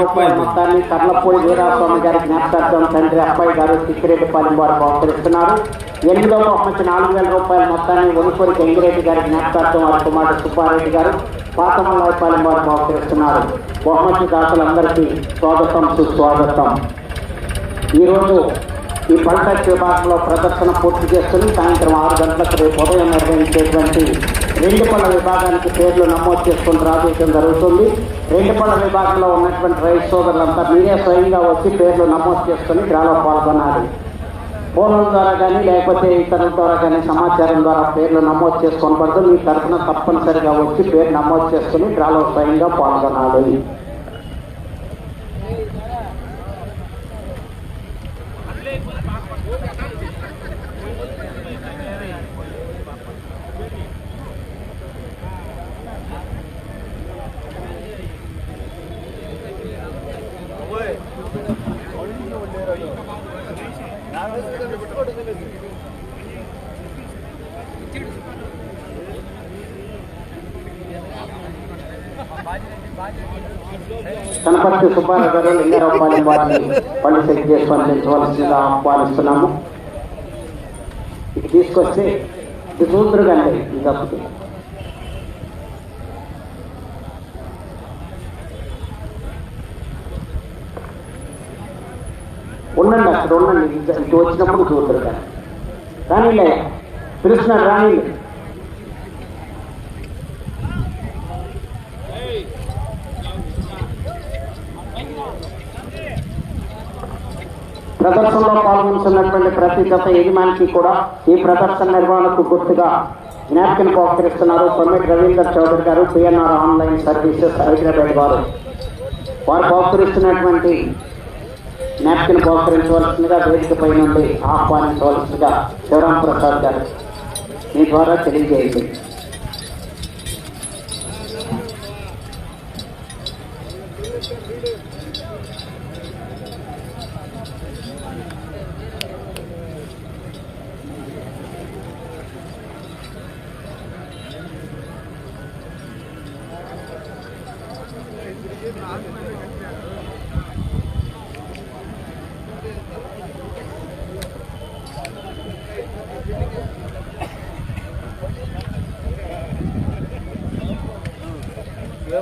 రూపాయల మొత్తాన్ని కర్లపూడి వీరాస్వామి గారి జ్ఞాపకార్థం తండ్రి అబ్బాయి గారు సిక్కిరెడ్డిపాలెం వారు బహుకరిస్తున్నారు. ఎనిమిదో బహుమతి నాలుగు వేల రూపాయల మొత్తాన్ని ఒనుపూరి గంగిరెడ్డి గారి జ్ఞాపకార్థం వారి కుమారుడు సుబ్బారెడ్డి గారు పాతమల్లాయపాలెం వారు బహుకరిస్తున్నారు. బహుమతి దాతలందరికీ స్వాగతం సుస్వాగతం. ఈరోజు ఈ పల్టెక్ విభాగంలో ప్రదర్శన పూర్తి చేసుకుని సాయంత్రం ఆరు గంటలకు రేపు ఉదయం నిర్వహించేటువంటి రెండుపల్ల విభాగానికి పేర్లు నమోదు చేసుకుని రాజేయడం జరుగుతుంది. రెండుపల్ల విభాగంలో ఉన్నటువంటి రైతు సోదరులంతా మీరే స్వయంగా వచ్చి పేర్లు నమోదు చేసుకుని గ్రాలో పాల్గొనాలి. ఫోన్ల ద్వారా కానీ లేకపోతే ఇతరుల ద్వారా కానీ సమాచారం ద్వారా పేర్లు నమోదు చేసుకోనబడదు మీ తరఫున తప్పనిసరిగా వచ్చి పేరు నమోదు చేసుకుని గ్రాలో స్వయంగా పాల్గొనాలి. కనపర్తి సుబ్బారావు గారు లింగారావుపాలెం వారిని పళ్ళు సెట్ చేసి పంపించవలసిందిగా ఆహ్వానిస్తున్నాము. ఇది తీసుకొస్తే ఇది చూద్దరు కండి ఇది తప్పుతుంది అక్కడ వచ్చినప్పుడు చూద్దరు కానీ రానిలే పిలుస్తున్నారు రానిలే. ప్రదర్శనలో పాల్గొంటున్నటువంటి ప్రతి జత యజమానికి కూడా ఈ ప్రదర్శన నిర్వహణకు గుర్తుగా జ్ఞాపకం పోకరిస్తున్నారు కొమ్మిటి రవీందర్ చౌదరి గారు పిఎన్ఆర్ ఆన్లైన్ సర్వీసెస్ హైదరాబాద్ వారు. వారు పోకరిస్తున్నటువంటి నాప్కిన్ బహుకరించవలసిందిగా వేదికపై నుండి ఆహ్వానించవలసిందిగా శివరాం ప్రసాద్ గారు మీ ద్వారా తెలియజేయండి.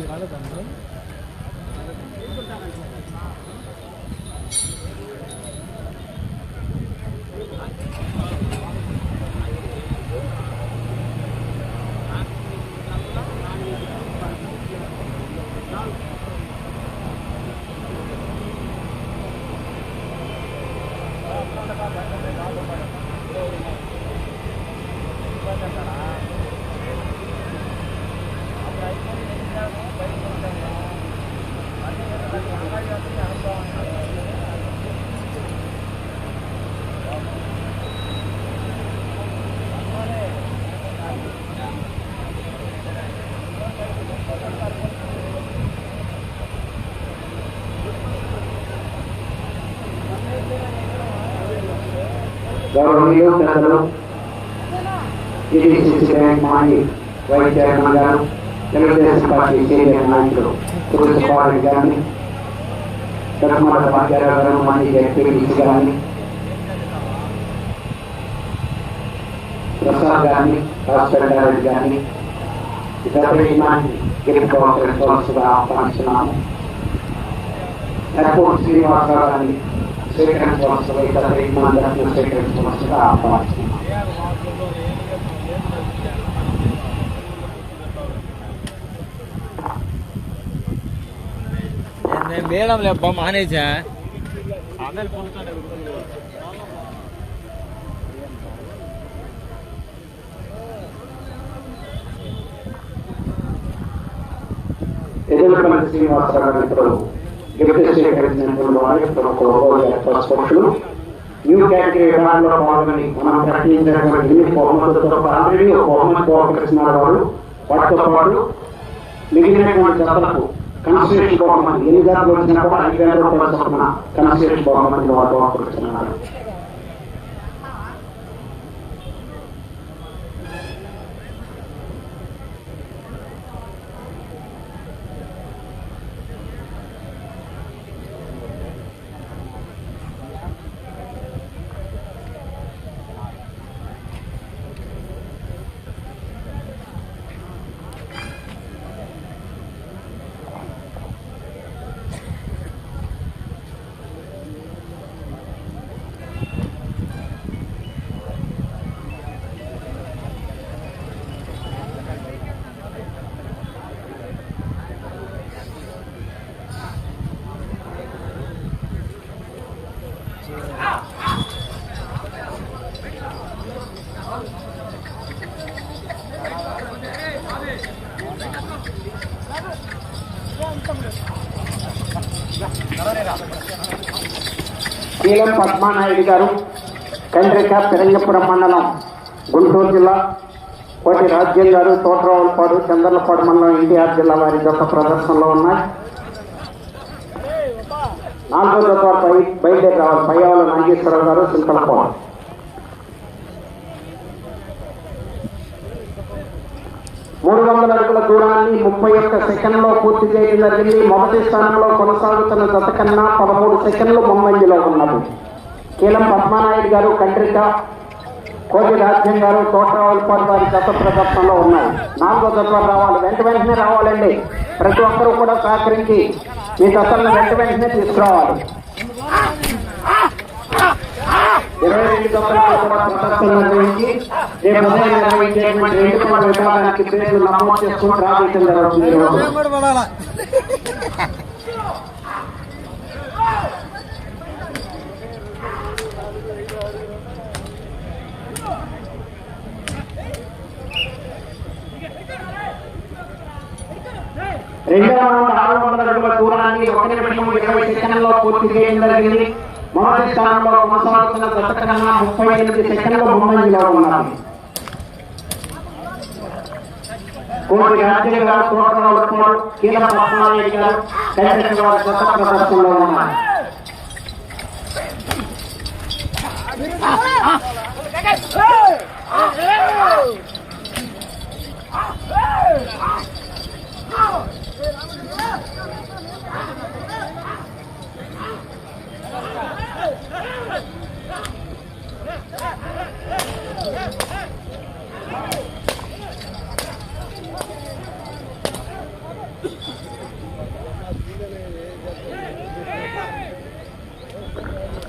ఇది కాలేదండి Seorang beliau datang, ini terus terus kita kita స్వీకరించవలసిన ఇతర యజమానులను స్వీకరించవలసిగా ఆహ్వానిస్తున్నాము నేను వేయడం లేబ్బా మానేసా శ్రీనివాసరావు గారు డిప్యూటీ స్వీకరించినటువంటి వారి ప్రముఖ ఒంగోలు స్పోర్ట్స్లు న్యూ కేటగిరీ పాల్గొని మనం ప్రకటించినటువంటి ఎన్ని బహుమతులతో ఆల్రెడీ ఒక బహుమతి బహుకరిస్తున్నారు వారు వాటితో పాటు మిగిలినటువంటి జతలకు బహుమతి ఎన్ని వచ్చినా కూడా ఐదు వేల రూపాయల చొప్పున కన్స్ట్రక్షన్ బహుమతిని వారు నీలం పద్మానాయుడు గారు కండ్రిక పెరంగపురం మండలం గుంటూరు జిల్లా కోటి రాజ్యం గారు తోటరావులపాడు చంద్రలపాడు మండలం ఎన్టీఆర్ జిల్లా వారి యొక్క ప్రదర్శనలో ఉన్నాయి. నాలుగో జత పై బయలుదేరి రావాలి. పయ్యావుల నాగేశ్వరరావు గారు చింతలపాడు మూడు వందల అడుగుల దూరాన్ని ముప్పై ఒక్క సెకండ్లో పూర్తి చేయడం జరిగింది. మొదటి స్థానంలో కొనసాగుతున్న జత కన్నా పదమూడు సెకండ్లు ముందంజలో ఉన్నది. కీలం పద్మానాయుడు గారు కండ్రిక కోటి రాజ్యం గారు తోటరావులపాటి వారి గత ప్రదర్శనలో ఉన్నాయి. నాలుగో జత రావాలి. వెంట వెంటనే రావాలండి. ప్రతి ఒక్కరూ కూడా సహకరించి మీ జతలను వెంట వెంటనే తీసుకురావాలి. ఇరవై రెండు జతలతో నిర్వహించి రేపు ఉదయం నిర్వహించేటువంటి రెండు కోట్ల విభాగానికి పేర్లు నమోదు చేసుకుని జరుగుతుంది రెండవ ఆరు వందల అడుగుల దూరాన్ని ఒక నిమిషం ఇరవై సెకండ్లలో పూర్తి చేయడం జరిగింది. మొదటి స్థానంలో కొనసాగుతున్న గత కన్నా ముప్పై ఎనిమిది సెకండ్లు ముందంజలో ఉన్నారు. కోటి రాజ్యం గారు తోటరావు కీలక పద్మానాయుడు గారు కైతరి గారు కొత్త ప్రదర్శనలో ఉన్నారు.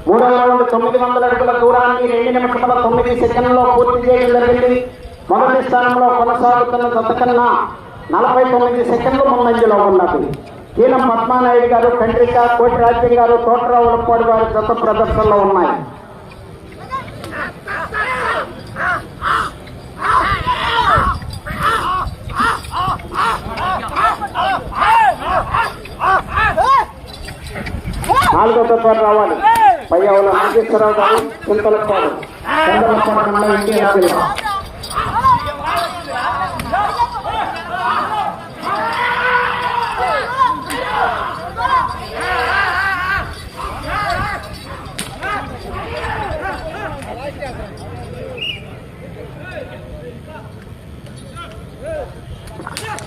మూడవ రౌండ్ తొమ్మిది వందల అడుగుల దూరాన్ని రెండు నిమిషముల తొమ్మిది సెకండ్లో పూర్తి చేయడం జరిగింది. మొదటి స్థానంలో కొనసాగుతున్న జత నలభై తొమ్మిది సెకండ్లు ముందంజలో ఉన్నది. కీలం పద్మానాయుడు గారు కండ్రిక కోటి రాజ్యం గారు తోటరావులపాడు వారి గత ప్రదర్శనలో ఉన్నాయి. నాలుగో తత్వ రావాలి. పయ్యావుల నాగేశ్వరరావు గారు చింతలపాడు చంద్రలపాడు మండలం ఎన్టీఆర్ జిల్లా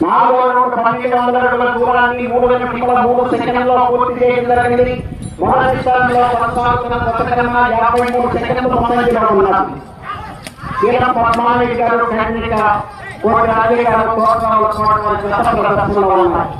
నాలుగో రౌండ్ పన్నెండు వందల అడుగుల దూరాన్ని మూడు నిమిషముల మూడు సెకండ్లలో పూర్తి చేయడం జరిగింది. మొదటి స్థానంలో కొనసాగుతున్న గత యాభై మూడు సెకండ్లు ముందంజలో ఉన్నది కీలక పద్మానాయుడు గారు కన్నిక కోటి రాజయ్య గారు ప్రదర్శనలో ఉన్నారు.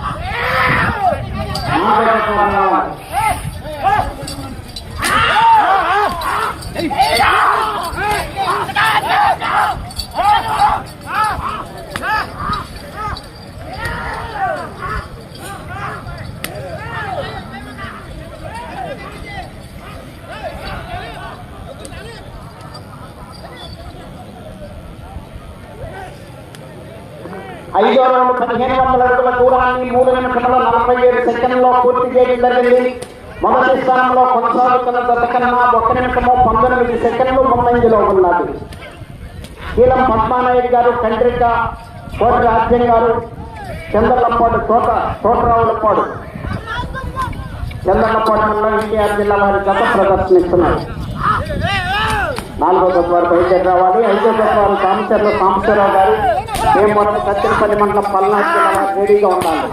ఐదో రౌండ్ పదిహేను వందల అడుగుల దూరాన్ని మూడు నిమిషముల సెకండ్లో పూర్తి చేయడం జరిగింది మొదటి స్థానంలో కొనసాగుతున్న జత కన్నా ఒక నిమిషము పంతొమ్మిది సెకండ్లు ముందంజలో ఉన్నది. కీలం పద్మానాయుడు గారు కండ్రిక కోట రాజ్యం గారు చంద్రలపాడు తోట తోటరావులపాడు. చంద్రలపాడు మండలం ఎన్టీఆర్ జిల్లా వారి గత ప్రదర్శనిస్తున్నారు. నాలుగో జత వారు బయలుదేరి రావాలి. ఐదో జత వారు సాంబశ్వరరావు సాంబశ్వరరావు గారు. మేము సత్యనపల్లి మండలం పల్నాడు జిల్లా రెడీగా ఉండాలి.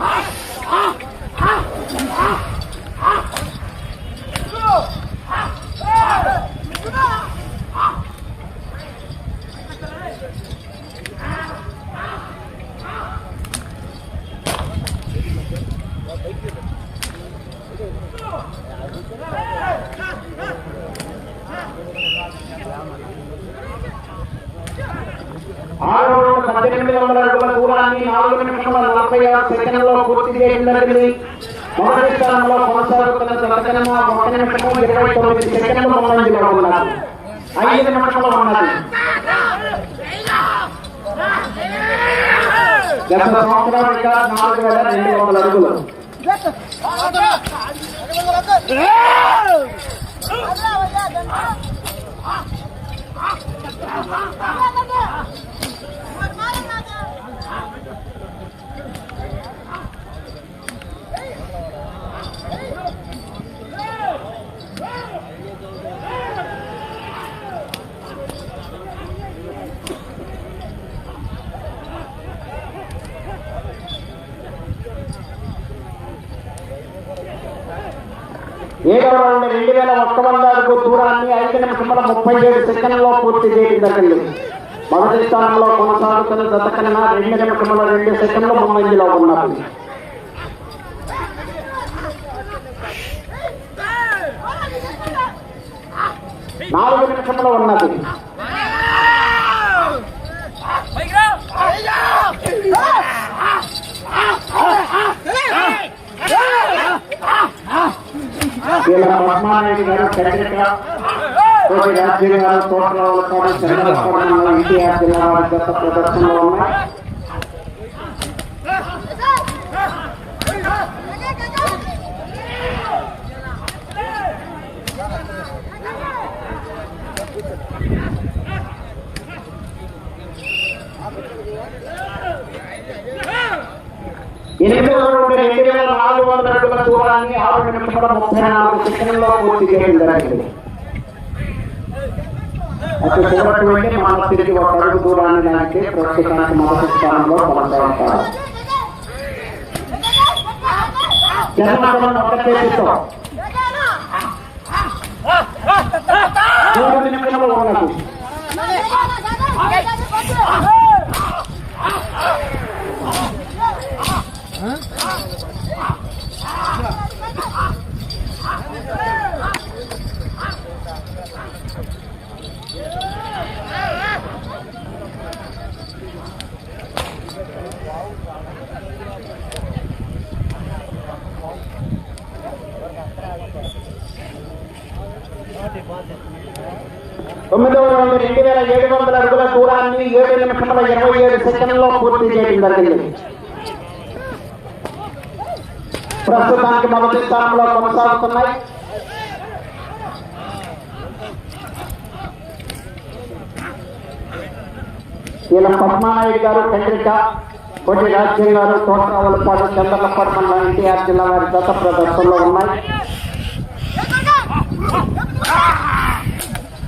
ఆరు రోజుల పద్దెనిమిది వందల అడుగుల దూరాన్ని నాలుగు నిమిషముల నలభై ఆరు సెకండ్లో పూర్తి చేయడం జరిగింది మొదటి స్థానంలో కొనసాగుతున్న జతకన్నా ఒక నిమిషము ఇరవై తొమ్మిది సెకండ్లు ముందంజలో ఉన్నది ఐదు నిమిషంలో ఉన్నది గత సంవత్సరం రికార్డ్ నాలుగు వేల రెండు వందల అడుగులు ఏడవ రౌండ్ రెండు వేల ఒక్క వంద అడుగు దూరాన్ని ఐదు నిమిషముల ముప్పై ఏడు సెకండ్లో పూర్తి చేయడం జరిగింది. మొదటి స్థానంలో కొనసాగుతున్న జత కన్నా రెండు నిమిషముల రెండు సెకండ్లు ముందంజలో ఉన్నారు నాలుగు నిమిషంలో ఉన్నది. వీళ్ళ పద్మానాయుడు గారు చంద్రిక కోటి రాజ్యం గారు తోటరావుల పాడు చంద్రపూర్ణ ఎన్టీఆర్ జిల్లా వారి గత ప్రదర్శనలో ఉన్నాయి. ఎనిమిది నుండి రెండు వేల నాలుగు వందల అడుగుల దూరాన్ని ఆరు నిమిషముల ముప్పై నాలుగు సెకండ్లో పూర్తి చేయడం జరిగింది అటు చివరికి వెళ్ళి మన తిరిగి ఒక అడుగు దూరాన్ని దానికి ప్రస్తుతానికి మొదటి స్థానంలో కొనసాగుతారు జన్మకులం ఒక చేతితో మూడు నిమిషములు ఉన్నది తొమ్మిదవ రౌండ్ రెండు వేల ఏడు వందల అడుగుల దూరాన్ని ఏడు నిమిషముల ఇరవై ఏడు సెకండ్లో పూర్తి చేయడం జరిగింది. ప్రస్తుతానికి మొదటి స్థానంలో కొనసాగుతున్నాయి. ఈయన పద్మానాయుడు గారు చంద్రిక కొట్టి రాజ్యం గారు తోటరావులపాడు చంద్రలపాడు మండలం ఎన్టీఆర్ జిల్లా వారి గత ప్రదర్శనలో ఉన్నాయి.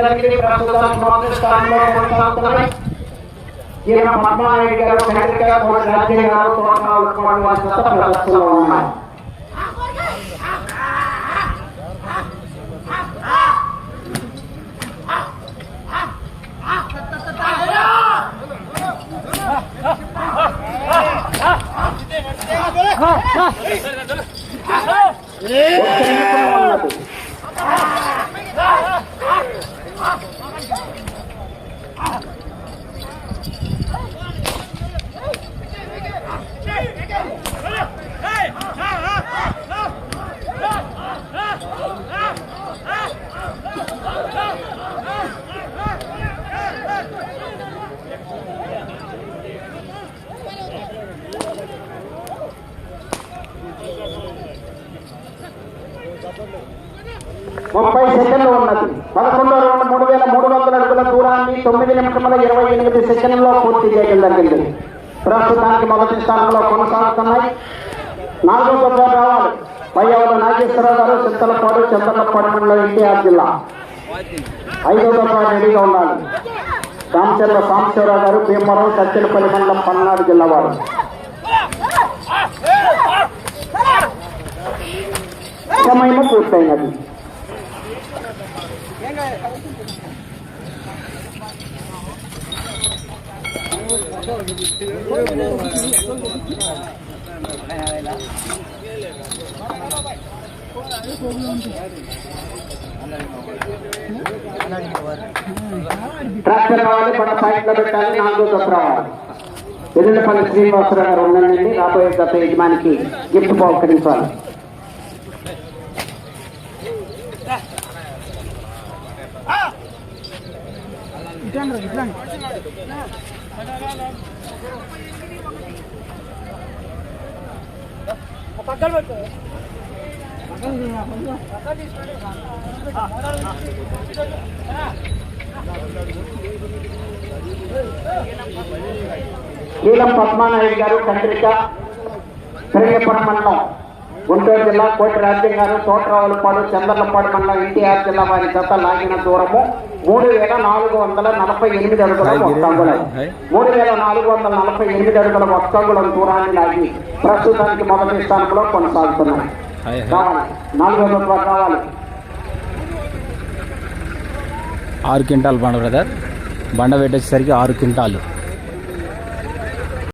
పూర్తి చేయడం జరిగింది ప్రస్తుతం మొదటి స్థానంలో కొనసాగుతున్నాయి ఈయన పద్మానాయుడు గారు చంద్రిక కోటి రాజ్యం ముప్పై సెకండ్లు ఉన్నది పదకొండో రౌండ్ మూడు వేల మూడు వందల అడుగుల దూరాన్ని తొమ్మిది నిమిషముల ఇరవై ఎనిమిది సెకండ్లో పూర్తి చేయడం జరిగింది. ప్రస్తుతానికి మొదటి స్థానంలో కొనసాగుతున్నాయి. నాలుగో దెబ్బ రావాలి. పయ్యవల నాగేశ్వరరావు గారు చింతలపాడు చంద్రలపాడు మండలం ఎన్టీఆర్ జిల్లా. ఐదో దెబ్బ రెడీగా ఉండాలి. రామచంద్ర సాంబశివరావు గారు భీమవరం సత్యలపల్లి మండలం పల్నాడు జిల్లా వారు. సమయము పూర్తయినది. ట్రాక్టర్ రావాలి మన సైట్లో పెట్టాలి నాలుగో రావాలి శ్రీనివాసరావు గారు రాబోయే గత యజమానికి గిఫ్ట్ బహుకరించాలి నీలం పద్మానాయుడు గారు కండ్రిక పెరిగేపురం మండలం గుంటూరు జిల్లా కోటి రాజ్యం గారు తోటరావులపాడు చంద్రలపాడు మండలం ఎన్టీఆర్ జిల్లా వారి జత లాగిన దూరము మూడు వేల నాలుగు వందల నలభై ఎనిమిది అడుగుల ఒక్కంగుళం మూడు వేల నాలుగు వందల నలభై ఎనిమిది అడుగుల ఒక్కంగుళం దూరాన్ని లాగి ప్రస్తుతానికి మొదటి స్థానంలో కొనసాగుతున్నాయి. నాలుగో దెబ్బ కావాలి. ఆరు క్వింటాల్ బండ బ్రదర్. బండ పెట్టేసరికి ఆరు క్వింటాలు.